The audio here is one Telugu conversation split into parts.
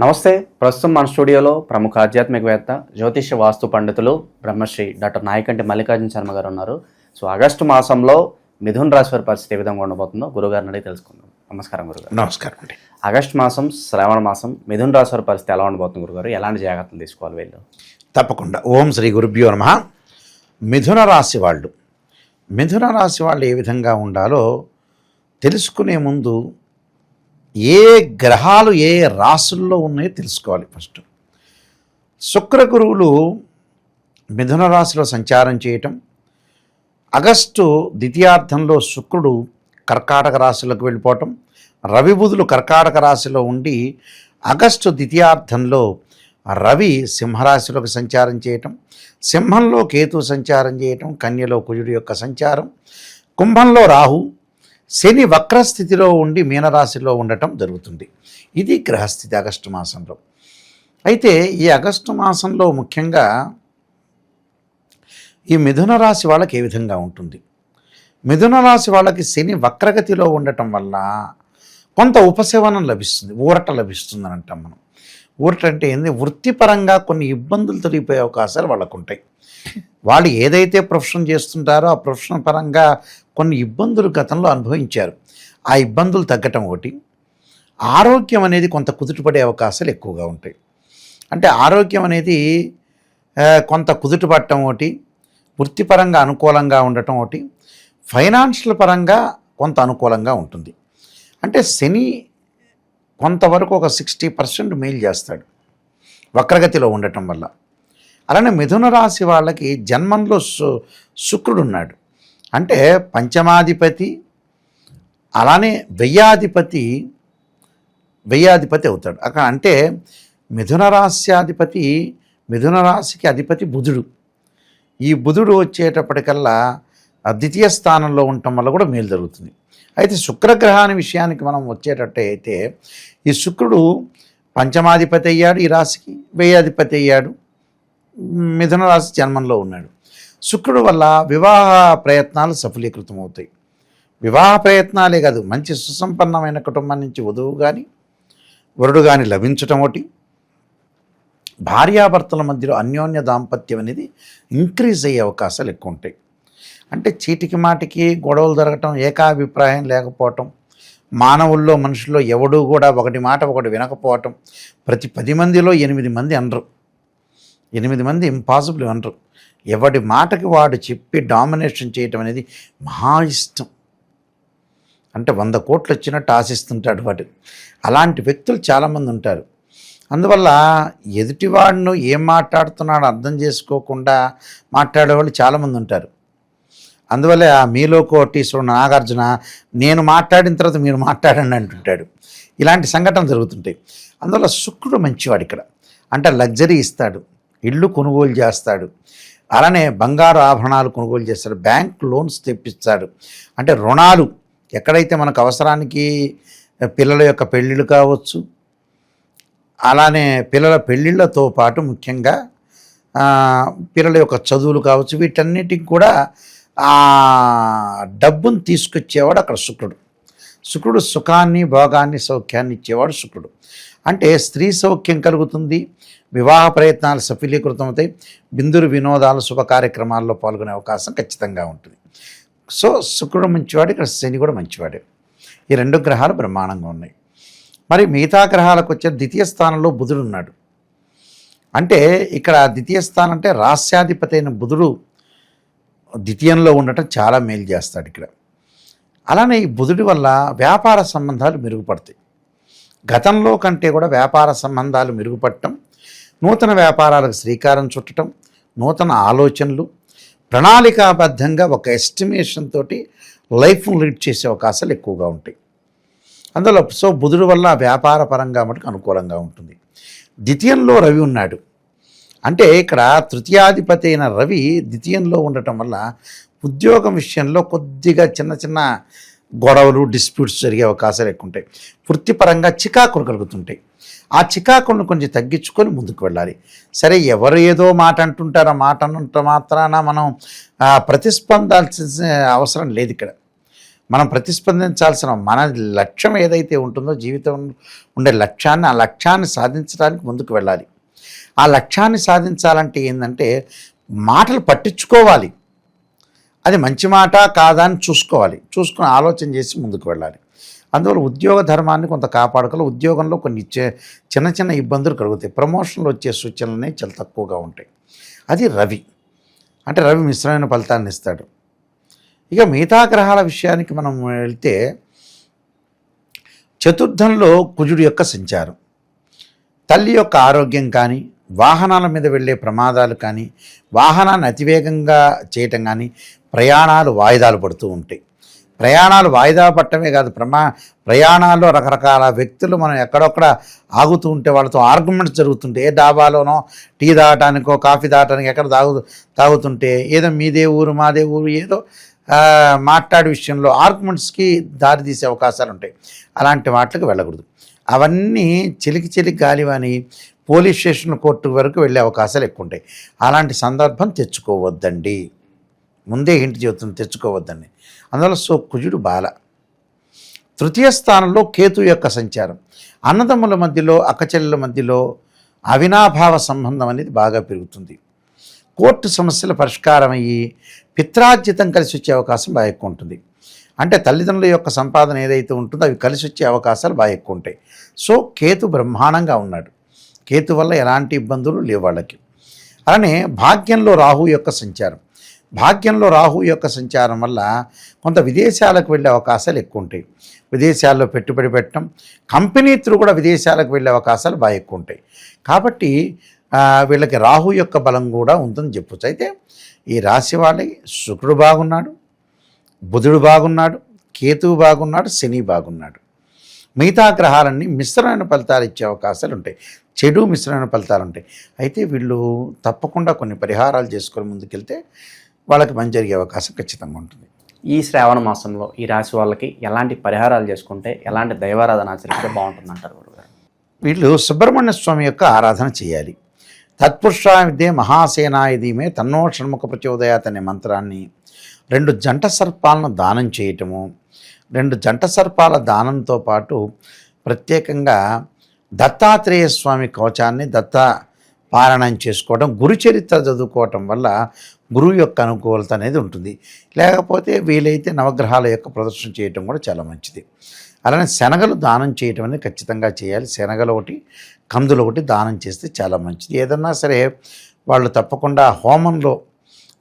నమస్తే. ప్రస్తుతం మన స్టూడియోలో ప్రముఖ ఆధ్యాత్మికవేత్త జ్యోతిష్య వాస్తు పండితులు బ్రహ్మశ్రీ డాక్టర్ నాయకంటి మల్లికార్జున శర్మ గారు ఉన్నారు. సో ఆగస్టు మాసంలో మిథున్ రాశి వారి పరిస్థితి ఏ విధంగా ఉండబోతుందో గురుగారిని అడిగి తెలుసుకుందాం. నమస్కారం గురుగారు. నమస్కారం అండి. ఆగస్టు మాసం శ్రావణ మాసం మిథున్ రాశి వారి పరిస్థితి ఎలా ఉండబోతుంది గురుగారు? ఎలాంటి జాగ్రత్తలు తీసుకోవాలి వీళ్ళు? తప్పకుండా. ఓం శ్రీ గురుభ్యో నమ. మిథున రాశి వాళ్ళు. మిథున రాశి వాళ్ళు ఏ విధంగా ఉండాలో తెలుసుకునే ముందు ఏ గ్రహాలు ఏ రాసుల్లో ఉన్నాయో తెలుసుకోవాలి ఫస్ట్. శుక్ర గురువులు మిథున రాశిలో సంచారం చేయటం ఆగస్టు ద్వితీయార్థంలో శుక్రుడు కర్కాటక రాశిలోకి వెళ్ళిపోవటం రవి బుధులు కర్కాటక రాశిలో ఉండి ఆగస్టు ద్వితీయార్థంలో రవి సింహరాశిలోకి సంచారం చేయటం సింహంలో కేతు సంచారం చేయటం కన్యలో కుజుడు యొక్క సంచారం కుంభంలో రాహు శని వక్రస్థితిలో ఉండి మీనరాశిలో ఉండటం జరుగుతుంది. ఇది గ్రహస్థితి ఆగస్టు మాసంలో. అయితే ఈ ఆగస్టు మాసంలో ముఖ్యంగా ఈ మిథున రాశి వాళ్ళకి ఏ విధంగా ఉంటుంది? మిథున రాశి వాళ్ళకి శని వక్రగతిలో ఉండటం వల్ల కొంత ఉపశమనం లభిస్తుంది ఊరట లభిస్తుంది అంటాం మనం. ఊరట అంటే ఏంది? వృత్తిపరంగా కొన్ని ఇబ్బందులు తొలగిపోయే అవకాశాలు వాళ్ళకు ఉంటాయి. వాళ్ళు ఏదైతే ప్రొఫెషన్ చేస్తుంటారో ఆ ప్రొఫెషన్ పరంగా కొన్ని ఇబ్బందులు గతంలో అనుభవించారు. ఆ ఇబ్బందులు తగ్గటం ఒకటి. ఆరోగ్యం అనేది కొంత కుదుటపడే అవకాశాలు ఎక్కువగా ఉంటాయి. అంటే ఆరోగ్యం అనేది కొంత కుదుటపడటం ఒకటి వృత్తిపరంగా అనుకూలంగా ఉండటం ఒకటి ఫైనాన్షియల్ పరంగా కొంత అనుకూలంగా ఉంటుంది. అంటే శని కొంతవరకు ఒక సిక్స్టీ పర్సెంట్ మేలు చేస్తాడు. వక్రగతిలో ఉండటం వల్ల. అలానే మిథున రాశి వాళ్ళకి జన్మంలో సు శుక్రుడు ఉన్నాడు. అంటే పంచమాధిపతి అలానే వెయ్యాధిపతి వెయ్యాధిపతి అవుతాడు. అక్కడ అంటే మిథున రాశ్యాధిపతి మిథున రాశికి అధిపతి బుధుడు. ఈ బుధుడు వచ్చేటప్పటికల్లా ద్వితీయ స్థానంలో ఉండటం వల్ల కూడా మేలు జరుగుతుంది. అయితే శుక్రగ్రహాన్ని విషయానికి మనం వచ్చేటట్టయితే ఈ శుక్రుడు పంచమాధిపతి అయ్యాడు ఈ రాశికి వ్యయాధిపతి అయ్యాడు. మిథున రాశి జన్మంలో ఉన్నాడు. శుక్రుడు వల్ల వివాహ ప్రయత్నాలు సఫలీకృతం అవుతాయి వివాహ ప్రయత్నాలే కాదు మంచి సుసంపన్నమైన కుటుంబం నుంచి వధువు కానీ వరుడు కానీ లభించటం ఒకటి. భార్యాభర్తల మధ్యలో అన్యోన్య దాంపత్యం అనేది ఇంక్రీజ్ అయ్యే అవకాశాలు ఎక్కువ ఉంటాయి. అంటే చీటికి మాటికి గొడవలు జరగటం ఏకాభిప్రాయం లేకపోవటం మానవుల్లో మనుషుల్లో ఎవడూ కూడా ఒకటి మాట ఒకటి వినకపోవటం ప్రతి పది మందిలో ఎనిమిది మంది అనరు. ఎనిమిది మంది ఇంపాసిబుల్ అనరు. ఎవడి మాటకి వాడు చెప్పి డామినేషన్ చేయటం అనేది మహా ఇష్టం. అంటే వంద కోట్లు వచ్చినట్టు ఆశిస్తుంటాడు వాడు. అలాంటి వ్యక్తులు చాలామంది ఉంటారు. అందువల్ల ఎదుటివాడిను ఏం మాట్లాడుతున్నాడో అర్థం చేసుకోకుండా మాట్లాడేవాళ్ళు చాలామంది ఉంటారు. అందువల్ల మీలో కోటీశ్వరుడు నాగార్జున నేను మాట్లాడిన తర్వాత మీరు మాట్లాడండి అంటుంటాడు. ఇలాంటి సంఘటనలు జరుగుతుంటాయి. అందువల్ల శుక్రుడు మంచివాడు ఇక్కడ. అంటే లగ్జరీ ఇస్తాడు. ఇల్లు కొనుగోలు చేస్తాడు. అలానే బంగారు ఆభరణాలు కొనుగోలు చేస్తాడు బ్యాంక్ లోన్స్ తెప్పిస్తాడు అంటే రుణాలు ఎక్కడైతే మనకు అవసరానికి పిల్లల యొక్క పెళ్ళిళ్ళు కావచ్చు అలానే పిల్లల పెళ్ళిళ్ళతో పాటు ముఖ్యంగా పిల్లల యొక్క చదువులు కావచ్చు వీటన్నిటికి కూడా డబ్బును తీసుకొచ్చేవాడు అక్కడ శుక్రుడు. శుక్రుడు సుఖాన్ని భోగాన్ని సౌఖ్యాన్ని ఇచ్చేవాడు శుక్రుడు. అంటే స్త్రీ సౌఖ్యం కలుగుతుంది వివాహ ప్రయత్నాలు సఫలీకృతం అవుతాయి బిందురు వినోదాలు శుభ కార్యక్రమాల్లో పాల్గొనే అవకాశం ఖచ్చితంగా ఉంటుంది. సో శుక్రుడు మంచివాడు ఇక్కడ శని కూడా మంచివాడే. ఈ రెండు గ్రహాలు బ్రహ్మాండంగా ఉన్నాయి. మరి మిగతా గ్రహాలకు వచ్చే ద్వితీయ స్థానంలో బుధుడు ఉన్నాడు. అంటే ఇక్కడ ద్వితీయ స్థానం అంటే రాస్యాధిపతి అయిన బుధుడు ద్వితీయంలో ఉండటం చాలా మేలు చేస్తాడు ఇక్కడ. అలానే ఈ బుధుడి వల్ల వ్యాపార సంబంధాలు మెరుగుపడతాయి. గతంలో కంటే కూడా వ్యాపార సంబంధాలు మెరుగుపడటం నూతన వ్యాపారాలకు శ్రీకారం చుట్టడం నూతన ఆలోచనలు ప్రణాళికాబద్ధంగా ఒక ఎస్టిమేషన్ తోటి లైఫ్ను లీడ్ చేసే అవకాశాలు ఎక్కువగా ఉంటాయి. అందులో సో బుధుడు వల్ల వ్యాపార పరంగా మటుకు అనుకూలంగా ఉంటుంది. ద్వితీయంలో రవి ఉన్నాడు. అంటే ఇక్కడ తృతీయాధిపతి అయిన రవి ద్వితీయంలో ఉండటం వల్ల ఉద్యోగం విషయంలో కొద్దిగా చిన్న చిన్న గొడవలు డిస్ప్యూట్స్ జరిగే అవకాశాలు ఎక్కువ ఉంటాయి వృత్తిపరంగా చికాకులు కలుగుతుంటాయి. ఆ చికాకులను కొంచెం తగ్గించుకొని ముందుకు వెళ్ళాలి. సరే ఎవరు ఏదో మాట అంటుంటారో మాట అంటుంటే మాత్రాన మనం ప్రతిస్పందాల్సిన అవసరం లేదు ఇక్కడ. మనం ప్రతిస్పందించాల్సిన మన లక్ష్యం ఏదైతే ఉంటుందో జీవితం ఉండే లక్ష్యాన్ని ఆ లక్ష్యాన్ని సాధించడానికి ముందుకు వెళ్ళాలి. ఆ లక్ష్యాన్ని సాధించాలంటే ఏంటంటే మాటలు పట్టించుకోవాలి. అది మంచి మాట కాదా అని చూసుకోవాలి. చూసుకుని ఆలోచన చేసి ముందుకు వెళ్ళాలి. అందువల్ల ఉద్యోగ ధర్మాన్ని కొంత కాపాడుకోవాలి. ఉద్యోగంలో కొన్ని ఇచ్చే చిన్న చిన్న ఇబ్బందులు కలుగుతాయి. ప్రమోషన్లు వచ్చే సూచనలనే చాలా తక్కువగా ఉంటాయి. అది రవి. అంటే రవి మిశ్రమైన ఫలితాన్ని ఇస్తాడు. ఇక మిగతా గ్రహాల విషయానికి మనం వెళ్తే చతుర్థంలో కుజుడు యొక్క సంచారం. తల్లి యొక్క ఆరోగ్యం కానీ వాహనాల మీద వెళ్ళే ప్రమాదాలు కానీ వాహనాన్ని అతివేగంగా చేయటం కానీ ప్రయాణాలు వాయిదాలు పడుతూ ఉంటాయి. ప్రయాణాలు వాయిదా పట్టమే కాదు ప్రమా ప్రయాణాల్లో రకరకాల వ్యక్తులు మనం ఎక్కడొక్కడ ఆగుతూ ఉంటే వాళ్ళతో ఆర్గ్యుమెంట్స్ జరుగుతుంటే ఏ డాబాలోనో టీ తాగటానికో కాఫీ తాగటానికి ఎక్కడ తాగు తాగుతుంటే ఏదో మీదే ఊరు మాదే ఊరు ఏదో మాట్లాడే విషయంలో ఆర్గ్యుమెంట్స్కి దారితీసే అవకాశాలు ఉంటాయి. అలాంటి వాటికి వెళ్ళకూడదు. అవన్నీ చిలికి చిలికి గాలివని పోలీస్ స్టేషన్ కోర్టు వరకు వెళ్ళే అవకాశాలు ఎక్కువ ఉంటాయి అలాంటి సందర్భం తెచ్చుకోవద్దండి. ముందే ఇంటి జీవితం తెచ్చుకోవద్దండి అందువల్ల సో కుజుడు బాల. తృతీయ స్థానంలో కేతు యొక్క సంచారం. అన్నదమ్ముల మధ్యలో అక్కచెల్లెల మధ్యలో అవినాభావ సంబంధం అనేది బాగా పెరుగుతుంది. కోర్టు సమస్యల పరిష్కారం అయ్యి పిత్రార్జితం కలిసి వచ్చే అవకాశం బాగా ఎక్కువ ఉంటుంది. అంటే తల్లిదండ్రుల యొక్క సంపాదన ఏదైతే ఉంటుందో అవి కలిసి వచ్చే అవకాశాలు బాగా ఎక్కువ ఉంటాయి. సో కేతు బ్రహ్మాండంగా ఉన్నాడు. కేతు వల్ల ఎలాంటి ఇబ్బందులు లేవు వాళ్ళకి. అలానే భాగ్యంలో రాహు యొక్క సంచారం. భాగ్యంలో రాహు యొక్క సంచారం వల్ల కొంత విదేశాలకు వెళ్ళే అవకాశాలు ఎక్కువ ఉంటాయి. విదేశాల్లో పెట్టుబడి పెట్టడం కంపెనీ త్రూ కూడా విదేశాలకు వెళ్ళే అవకాశాలు బాగా ఎక్కువ ఉంటాయి. కాబట్టి వీళ్ళకి రాహు యొక్క బలం కూడా ఉందని చెప్పొచ్చు. అయితే ఈ రాశి వాళ్ళకి శుక్రుడు బాగున్నాడు బుధుడు బాగున్నాడు కేతువు బాగున్నాడు శని బాగున్నాడు. మిగతా గ్రహాలన్నీ మిశ్రమైన ఫలితాలు ఇచ్చే అవకాశాలు ఉంటాయి. చెడు మిశ్రమైన ఫలితాలు ఉంటాయి. అయితే వీళ్ళు తప్పకుండా కొన్ని పరిహారాలు చేసుకొని ముందుకెళ్తే వాళ్ళకి మంచి జరిగే అవకాశం ఖచ్చితంగా ఉంటుంది. ఈ శ్రావణ మాసంలో ఈ రాశి వాళ్ళకి ఎలాంటి పరిహారాలు చేసుకుంటే ఎలాంటి దైవారాధన ఆచరిస్తే బాగుంటుంది అంటారు వీళ్ళు సుబ్రహ్మణ్య స్వామి యొక్క ఆరాధన చేయాలి. తత్పురుష విద్యే మహాసేనాయుధీమే తన్నో షణ్ముఖ ప్రచోదయాత్ అనే మంత్రాన్ని రెండు జంట సర్పాలను దానం చేయటము రెండు జంట సర్పాల దానంతో పాటు ప్రత్యేకంగా దత్తాత్రేయ స్వామి కవచాన్ని దత్త పారాయణం చేసుకోవడం గురు చరిత్ర చదువుకోవటం వల్ల గురువు యొక్క అనుకూలత అనేది ఉంటుంది. లేకపోతే వీలైతే నవగ్రహాల యొక్క ప్రదర్శన చేయటం కూడా చాలా మంచిది. అలానే శనగలు దానం చేయటం అనేది ఖచ్చితంగా చేయాలి. శనగలు ఒకటి కందులు ఒకటి దానం చేస్తే చాలా మంచిది. ఏదన్నా సరే వాళ్ళు తప్పకుండా హోమంలో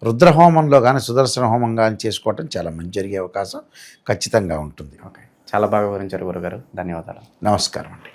రుద్రహోమంలో కానీ సుదర్శన హోమం కానీ చేసుకోవటం చాలా మంచి జరిగే అవకాశం ఖచ్చితంగా ఉంటుంది. ఓకే. చాలా బాగా వివరించారు గురుగారు. ధన్యవాదాలు. నమస్కారం